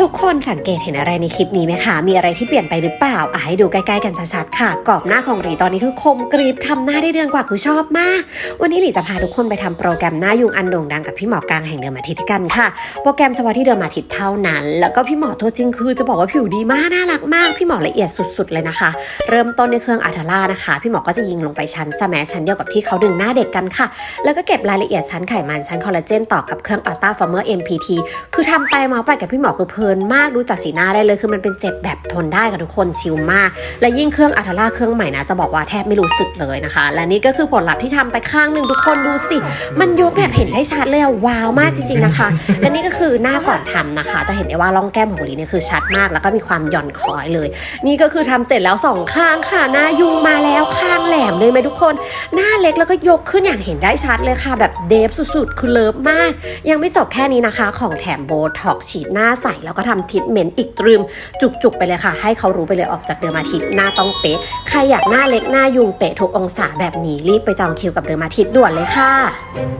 ทุกคนสังเกตเห็นอะไรในคลิปนี้ไหมคะ มีอะไรที่เปลี่ยนไปหรือเปล่าอะให้ดูใกล้ๆกันชัดๆค่ะ กรอบหน้าของหลีตอนนี้คือคมกรีบทำหน้าได้เดือนกว่าคือชอบมาก วันนี้หลีจะพาทุกคนไปทำโปรแกรมหน้ายุงอันโด่งดังกับพี่หมอกลางแห่งเดิมอาทิตย์กันค่ะ โปรแกรมเฉพาะที่เดิมอาทิตย์เท่านั้น แล้วก็พี่หมอตัวจริงคือจะบอกว่าผิวดีมากน่ารักมาก พี่หมอละเอียดสุดๆเลยนะคะ เริ่มต้นในเครื่องอาร์ทาร่านะคะ พี่หมอก็จะยิงลงไปชั้นสมชชั้นเดียวกับที่เขาดึงหน้าเด็กกันค่ะ แล้วก็เก็บรายละเอียดชั้นไขมันชั้นคอลลาเจนต่อกับเครื่องอัลต้าฟอร์เมอร์ MPT คือทำไปมาไปกับพี่หมอคือเพลินมากดูจากสีหน้าได้เลยคือมันเป็นเจ็บแบบทนได้กับทุกคนชิลมาก และยิ่งเครื่องอัลทาร่าเครื่องใหม่นะจะบอกว่าแทบไม่รู้สึกเลยนะคะ และนี่ก็คือผลลัพธ์ที่ทำไปข้างหนึ่งทุกคนดูสิ มันยกแบบเห็นได้ชัดเลยว้าวมากจริงๆนะคะ และนี่ก็คือหน้าก่อนทำนะคะ จะเห็นได้ว่าร่องแก้มของลีเนี่ยคือชัดมาก แล้วก็มีความหย่อนคอยเลย นี่ก็คือทำเสร็จแล้วสองข้างค่ะหน้ายุงมาแล้วข้าง แหลมเลยไหมทุกคน หน้าเล็กแล้วก็ยกขึ้นอย่างเห็นได้ชัดเลยค่ะ แบบเดฟสุดๆ คือเลิฟมาก ยังไม่จบแค่นี้นะคะ ของแถมโบท็อกฉีดหน้าใสแล้วก็ทำทิทเมนต์อีกตรึม จุกๆ ไปเลยค่ะ ให้เขารู้ไปเลยออกจากเดอร์มาทิตหน้าต้องเป๊ะ ใครอยากหน้าเล็กหน้ายุงเป๊ะทุกองศาแบบนี้รีบไปจองคิวกับเดอร์มาทิตด่วนเลยค่ะ